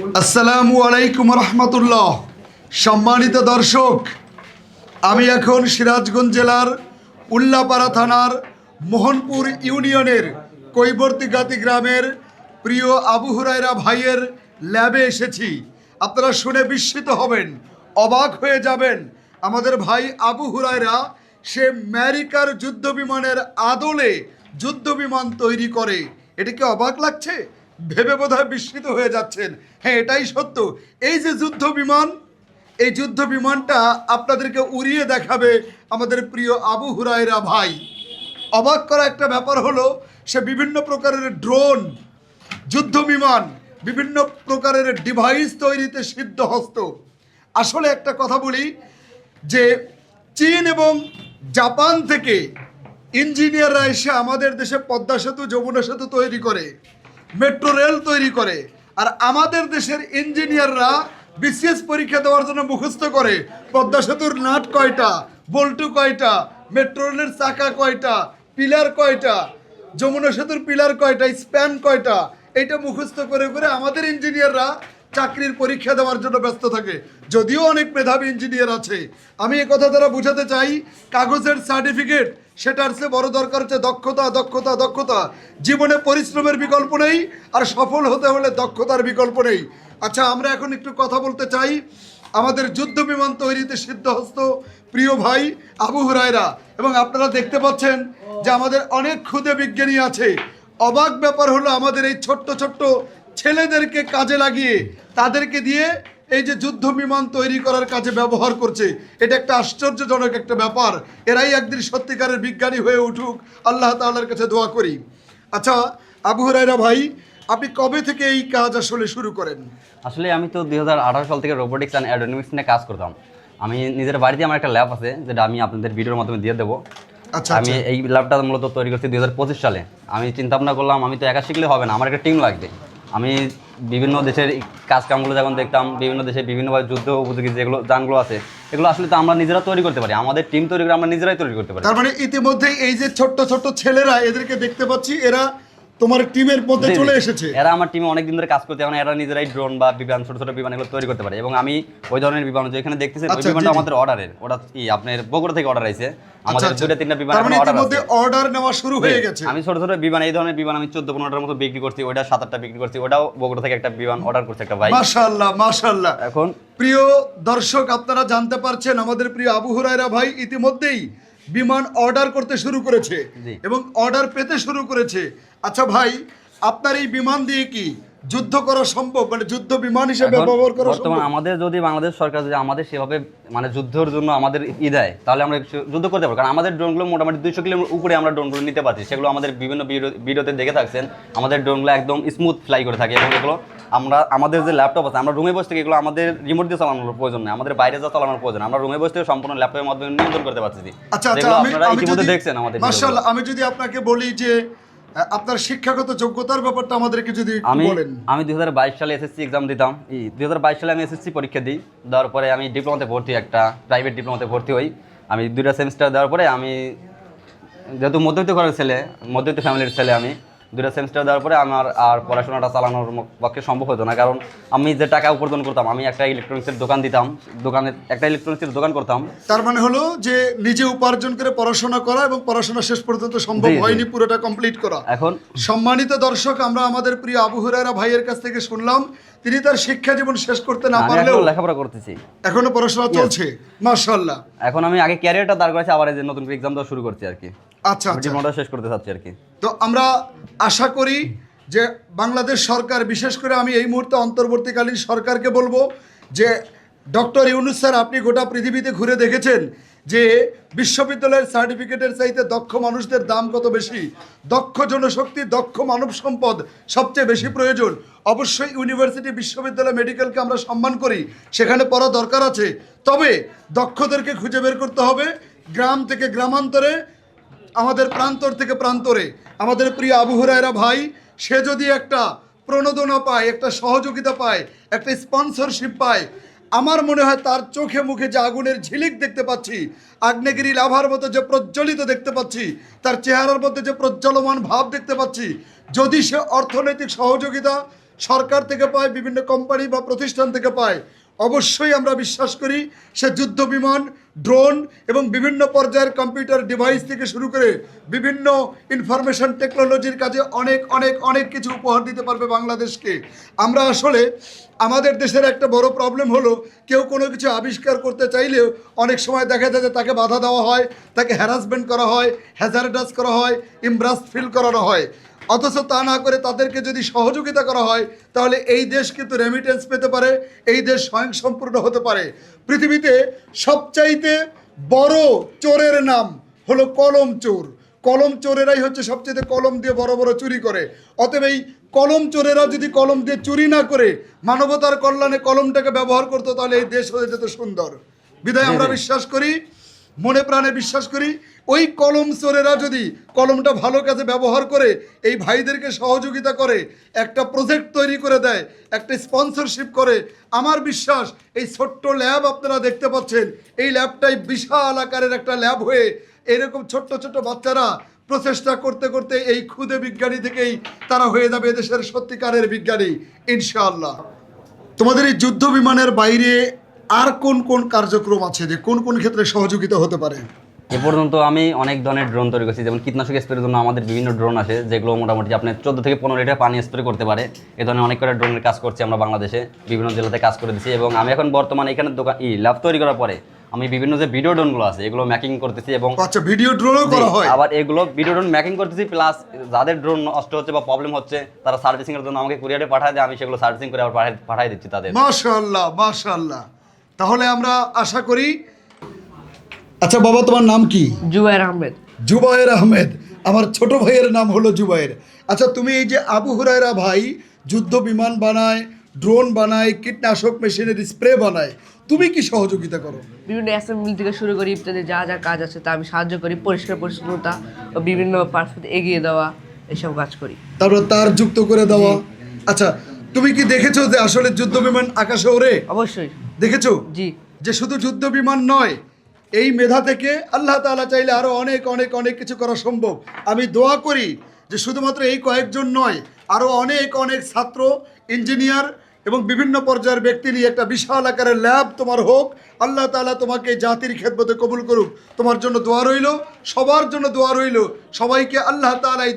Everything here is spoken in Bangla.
আসসালামু আলাইকুম রহমতুল্লাহ। সম্মানিত দর্শক, আমি এখন সিরাজগঞ্জ জেলার উল্লাপাড়া থানার মোহনপুর ইউনিয়নের কৈবর্তীগাতি গ্রামের প্রিয় আবু হুরাইরা ভাইয়ের ল্যাবে এসেছি। আপনারা শুনে বিস্মিত হবেন, অবাক হয়ে যাবেন। আমাদের ভাই আবু হুরাইরা সে ম্যারিকার যুদ্ধ বিমানের আদলে যুদ্ধ বিমান তৈরি করে। এটা কি অবাক লাগছে? ভেবে বোধহয় বিস্মিত হয়ে যাচ্ছেন। হ্যাঁ এটাই সত্য। এই যে যুদ্ধ বিমান, এই যুদ্ধ বিমানটা আপনাদেরকে উড়িয়ে দেখাবে আমাদের প্রিয় আবু হুরায়রা ভাই। অবাক করা একটা ব্যাপার হলো, সে বিভিন্ন প্রকারের ড্রোন, যুদ্ধ বিমান, বিভিন্ন প্রকারের ডিভাইস তৈরিতে সিদ্ধহস্ত। আসলে একটা কথা বলি, যে চীন এবং জাপান থেকে ইঞ্জিনিয়াররা এসে আমাদের দেশে পদ্মা সেতু, যমুনা সেতু তৈরি করে। মেট্রো রেল তৈরি করে। আর আমাদের দেশের ইঞ্জিনিয়াররা বিসিএস পরীক্ষা দেওয়ার জন্য মুখস্থ করে, পদ্মা সেতুর নাট কয়টা, বল্টু কয়টা, মেট্রো রেলের চাকা কয়টা, পিলার কয়টা, যমুনা সেতুর পিলার কয়টা, স্প্যান কয়টা এটা মুখস্থ করে করে আমাদের ইঞ্জিনিয়াররা চাকরির পরীক্ষা দেওয়ার জন্য ব্যস্ত থাকে। যদিও অনেক মেধাবী ইঞ্জিনিয়ার আছে। আমি কথা দ্বারা বোঝাতে চাই, কাগজের সার্টিফিকেট সেটার চেয়ে বড় দরকার হচ্ছে দক্ষতা দক্ষতা দক্ষতা। জীবনে পরিশ্রমের বিকল্প নেই, আর সফল হতে হলে দক্ষতার বিকল্প নেই। আচ্ছা আমরা এখন একটু কথা বলতে চাই। আমাদের যুদ্ধ বিমান তৈরিতে সিদ্ধহস্ত প্রিয় ভাই আবু হুরায়রা। এবং আপনারা দেখতে পাচ্ছেন যে আমাদের অনেক ক্ষুদে বিজ্ঞানী আছে। অবাক ব্যাপার হলো আমাদের এই ছোট্ট ছোট্ট ছেলেদেরকে কাজে লাগিয়ে তাদেরকে দিয়ে এই যে যুদ্ধ বিমান তৈরি করার কাজে ব্যবহার করছে এটা একটা আশ্চর্যজনক একটা ব্যাপার। এরাই একদিন সত্যিকারের বিজ্ঞানী হয়ে উঠুক। আল্লাহ তাআলার কাছে দোয়া করি। আচ্ছা আবু হুরায়রা ভাই আপনি কবে থেকে এই কাজ আসলে শুরু করেন? আসলে আমি তো দুই হাজার আঠারো সাল থেকে রোবোটিক্স অ্যান্ড অ্যাডোনমিক্স নিয়ে কাজ করতাম। আমি নিজের বাড়িতে আমার একটা ল্যাব আছে যেটা আমি আপনাদের ভিডিওর মাধ্যমে দিয়ে দেবো। আচ্ছা আমি এই ল্যাবটা মূলত তৈরি করছি দুই হাজার পঁচিশ সালে। আমি চিন্তা ভাবনা করলাম আমি তো একা শিখলে হবে না আমার একটা টিম লাগবে। আমি বিভিন্ন দেশের কাজ কামগুলো যখন দেখতাম, বিভিন্ন দেশে বিভিন্নভাবে যুদ্ধ উপযোগী যেগুলো যানগুলো আছে, এগুলো আসলে তো আমরা নিজেরা তৈরি করতে পারি, আমাদের টিম তৈরি করে আমরা নিজেরাই তৈরি করতে পারি। তার মানে ইতিমধ্যেই এই যে ছোট্ট ছোট্ট ছেলেরা এদেরকে দেখতে পাচ্ছি, এরা তোমার টিমের মধ্যে জি। চলে এসেছে। এরা আমার টিমে অনেক দিন ধরে কাজ করতে এখন এরা নিজেরাই ড্রোন বা বিমান ছোট ছোট বিমান এগুলো তৈরি করতে পারে। এবং আমি ওই ধরনের বিমান যেখানে দেখতেছেন ওই আচ্ছা, বিমানটা। আমাদের অর্ডারের ওটা কি আপনার বগুড়া থেকে অর্ডার আইছে? আমাদের আচ্ছা, দুইটা তিনটা বিমান মানে অর্ডার ইতিমধ্যে আছে। অর্ডার নেওয়া শুরু হয়ে গেছে। আমি ছোট ছোট বিমান এই ধরনের বিমান আমি চোদ্দ পনেরোটার মতো বিক্রি করছি ওইটা সাত আটটা বিক্রি করছি ওটাও বগুড়া থেকে একটা বিমান অর্ডার করছে একটা ভাই মাশাআল্লাহ মাশাআল্লাহ। এখন প্রিয় দর্শক আপনারা জানতে পারছেন আমাদের প্রিয় আবু হুরায়রা ভাই ইতিমধ্যেই বিমান অর্ডার করতে শুরু করেছে এবং অর্ডার পেতে শুরু করেছে। আচ্ছা ভাই আপনার এই বিমান দিয়ে কি যুদ্ধ করা সম্ভব মানে যুদ্ধ বিমান হিসেবে ব্যবহার করা বর্তমান সম্ভব? আমাদের যদি বাংলাদেশ সরকার যদি আমাদের সেভাবে মানে যুদ্ধের জন্য আমাদের ই দেয় তাহলে আমরা যুদ্ধ করতে পারব। কারণ আমাদের ড্রোনগুলো মোটামুটি দুইশো কিলোমিটার উপরে আমরা ড্রোনগুলো নিতে পারছি। সেগুলো আমাদের বিভিন্ন ভিডিও- ভিডিওতে দেখে থাকছেন। আমাদের ড্রোনগুলো একদম স্মুথ ফ্লাই করে থাকে। এবং এগুলো আমরা আমাদের যে ল্যাপটপ আছে আমরা রুমে বসে থেকে এগুলো আমাদের রিমোট দিয়ে চালানোর প্রয়োজন নেই। আমাদের বাইরে যা চালানোর প্রয়োজন আমরা রুমে বসে থেকে সম্পূর্ণ ল্যাপটপের মাধ্যমে নিয়ন্ত্রণ করতে পারছি আচ্ছা আচ্ছা আমি আপনারা ইতিমধ্যে দেখছেন আমাদের মাশাআল্লাহ আমি যদি আপনাকে বলি যে আপনার শিক্ষাগত যোগ্যতার ব্যাপারটা আমাদেরকে যদি আমি আমি দু হাজার বাইশ সালে এসএসসি এক্সাম দিতাম। দু হাজার বাইশ সালে আমি এসএসসি পরীক্ষা দিই। দেওয়ার পরে আমি ডিপ্লোমাতে ভর্তি একটা প্রাইভেট ডিপ্লোমাতে ভর্তি হই। আমি দুইটা সেমিস্টার দেওয়ার পরে আমি যেহেতু মধ্যবিত্ত ঘরের ছেলে মধ্যবিত্ত ফ্যামিলির ছেলে আমি দুইটা সেমিস্টার দেওয়ার পরে আমার আর পড়াশোনাটা চালানোর পক্ষে সম্ভব হতো না। কারণ আমি যে টাকা উপার্জন করতাম আমি একটা ইলেকট্রনিক্সের দোকান দিতাম দোকানে একটা ইলেকট্রনিক্সের দোকান করতাম। তার মানে হলো যে নিজে উপার্জন করে পড়াশোনা করা এবং পড়াশোনা শেষ পর্যন্ত সম্ভব। হয়নি পুরোটা কমপ্লিট করা। এখন সম্মানিত দর্শক আমরা আমাদের প্রিয় আবু হুরায়রা ভাইয়ের কাছ থেকে শুনলাম তিনি তার শিক্ষা জীবন শেষ করতে না পারলেও লেখাপড়া করতেছি। এখনও পড়াশোনা চলছে মাশাআল্লাহ। এখন আমি আগে ক্যারিয়ারটা দাঁড় করেছি আবার এই যে নতুন এক্সাম দেওয়া শুরু করছি আর কি। আচ্ছা আচ্ছা। শেষ করতে চাচ্ছি আর কি। তো আমরা আশা করি যে বাংলাদেশ সরকার বিশেষ করে আমি এই মুহূর্তে অন্তর্বর্তীকালীন সরকারকে বলব যে ডক্টর ইউনুস স্যার আপনি গোটা পৃথিবীতে ঘুরে দেখেছেন যে বিশ্ববিদ্যালয়ের সার্টিফিকেটের চাইতে দক্ষ মানুষদের দাম কত বেশি? দক্ষ জনশক্তি দক্ষ মানব সম্পদ সবচেয়ে বেশি প্রয়োজন। অবশ্যই ইউনিভার্সিটি বিশ্ববিদ্যালয় মেডিকেলকে আমরা সম্মান করি সেখানে পড়া দরকার আছে। তবে দক্ষদেরকে খুঁজে বের করতে হবে। গ্রাম থেকে গ্রামান্তরে আমাদের প্রান্তর থেকে প্রান্তরে আমাদের প্রিয় আবু হুরায়রা ভাই, সে যদি একটা প্রণোদনা পায়, একটা সহযোগিতা পায়, একটা স্পন্সরশিপ পায়, আমার মনে হয় তার চোখে মুখে যে আগুনের ঝিলিক দেখতে পাচ্ছি, আগ্নেয়গিরি লাভার মতো যে প্রজ্বলিত দেখতে পাচ্ছি, তার চেহারার মধ্যে যে প্রজ্বলমান ভাব দেখতে পাচ্ছি, যদি সে অর্থনৈতিক সহযোগিতা সরকার থেকে পায়, বিভিন্ন কোম্পানি বা প্রতিষ্ঠান থেকে পায় অবশ্যই আমরা বিশ্বাস করি সে যুদ্ধ বিমান, ড্রোন এবং বিভিন্ন পর্যায়ের কম্পিউটার ডিভাইস থেকে শুরু করে বিভিন্ন ইনফরমেশন টেকনোলজির কাজে অনেক অনেক অনেক কিছু উপহার দিতে পারবে বাংলাদেশকে। আমরা আসলে আমাদের দেশের একটা বড় প্রবলেম হলো, কেউ কোনো কিছু আবিষ্কার করতে চাইলেও অনেক সময় দেখা যায় যে তাকে বাধা দেওয়া হয়, তাকে হ্যারাসমেন্ট করা হয় হ্যাজারডাস করা হয় ইমব্রাস ফিল করানো হয়। অথচ তা না করে তাদেরকে যদি সহযোগিতা করা হয় তাহলে এই দেশ কিন্তু রেমিটেন্স পেতে পারে এই দেশ স্বয়ংসম্পূর্ণ হতে পারে। পৃথিবীতে সবচাইতে বড় চোরের নাম হলো কলম চোর। কলম চোরেরাই হচ্ছে সবচেয়ে কলম দিয়ে বড় বড় চুরি করে। অতএব এই কলম চোরেরা যদি কলম দিয়ে চুরি না করে মানবতার কল্যাণে কলমটাকে ব্যবহার করতো তাহলে এই দেশ হয়ে যেত সুন্দর। বিদায় আমরা বিশ্বাস করি মনে প্রাণে বিশ্বাস করি, ওই কলম চোরেরা যদি কলমটা ভালো কাজে ব্যবহার করে, এই ভাইদেরকে সহযোগিতা করে, একটা প্রজেক্ট তৈরি করে দেয়, একটা স্পন্সরশিপ করে, আমার বিশ্বাস এই ছোট্ট ল্যাব আপনারা দেখতে পাচ্ছেন, এই ল্যাবটাই বিশাল আকারের একটা ল্যাব হয়ে এরকম ছোট্ট ছোট্ট বাচ্চারা প্রচেষ্টা করতে করতে এই ক্ষুদে বিজ্ঞানী থেকেই তারা হয়ে যাবে দেশের সত্যিকারের বিজ্ঞানী, ইনশাআল্লাহ। তোমাদের এই যুদ্ধ বিমানের বাইরে আর কোন কোন কার্যক্রম আছে যে কোন কোন ক্ষেত্রে সহযোগিতা হতে পারে? এ পর্যন্ত আমি অনেক ধরনের ড্রোন তৈরি করছি যেমন কীটনাশক স্প্রের জন্য আমাদের বিভিন্ন ড্রোন আছে যেগুলো মোটামুটি আপনার চোদ্দ থেকে পনেরো লিটার পানি স্প্রে করতে পারে। এ ধরনের অনেক কটা ড্রোনের কাজ করছি আমরা বাংলাদেশে বিভিন্ন জেলাতে কাজ করে দিচ্ছি এবং আমি এখন বর্তমানে এখানে দোকান ই ল্যাব তৈরি করার পরে আমি বিভিন্ন যে ভিডিও ড্রোনগুলো আছে এগুলো ম্যাকিং করতেছি এবং আচ্ছা ভিডিও ড্রোনও করা হয়? আবার এগুলো ভিডিও ড্রোন ম্যাকিং করতেছি প্লাস যাদের ড্রোন নষ্ট হচ্ছে বা প্রবলেম হচ্ছে তারা সার্ভিসিং এর জন্য আমাকে কুরিয়ারে পাঠায় দেয় আমি সেগুলো সার্ভিসিং করে আবার পাঠাই দিচ্ছি তাদের। মাশাআল্লাহ মাশাআল্লাহ। তাহলে আমরা আশা করি আচ্ছা বাবা তোমার নাম কি? জুবাইর আহমেদ। জুবায়ের আহমেদ। আমার ছোট ভাইয়ের নাম হলো জুবায়ের। আচ্ছা তুমি এই যে আবু হুরায়রা ভাই যুদ্ধ বিমান বানায় ড্রোন বানায় কীটনাশক মেশিনের স্প্রে বানায় তুমি কি সহযোগিতা করো? বিভিন্ন অ্যাসেম্বলি থেকে শুরু করি ইত্যাদি যা যা কাজ আছে তা আমি সাহায্য করি পরিষ্কার পরিচ্ছন্নতা ও বিভিন্ন পার্থ এগিয়ে দেওয়া এসব কাজ করি। তারপর তার যুক্ত করে দেওয়া। আচ্ছা তুমি কি দেখেছ যে আসলে যুদ্ধ বিমান আকাশে ওড়ে? অবশ্যই। দেখেছ? জি। যে শুধু যুদ্ধ বিমান নয় এই মেধা থেকে আল্লাহ তাআলা চাইলে আরও অনেক অনেক অনেক কিছু করা সম্ভব। আমি দোয়া করি যে শুধুমাত্র এই কয়েকজন নয় আরও অনেক অনেক ছাত্র ইঞ্জিনিয়ার এবং বিভিন্ন পর্যায়ের ব্যক্তি নিয়ে একটা বিশাল আকারের ল্যাব তোমার হোক আল্লাহ তাআলা তোমাকে জাতির খেদমতে কবুল করুক। তোমার জন্য দোয়া রইল সবার জন্য দোয়া রইল। সবাইকে আল্লাহ তাআলা এই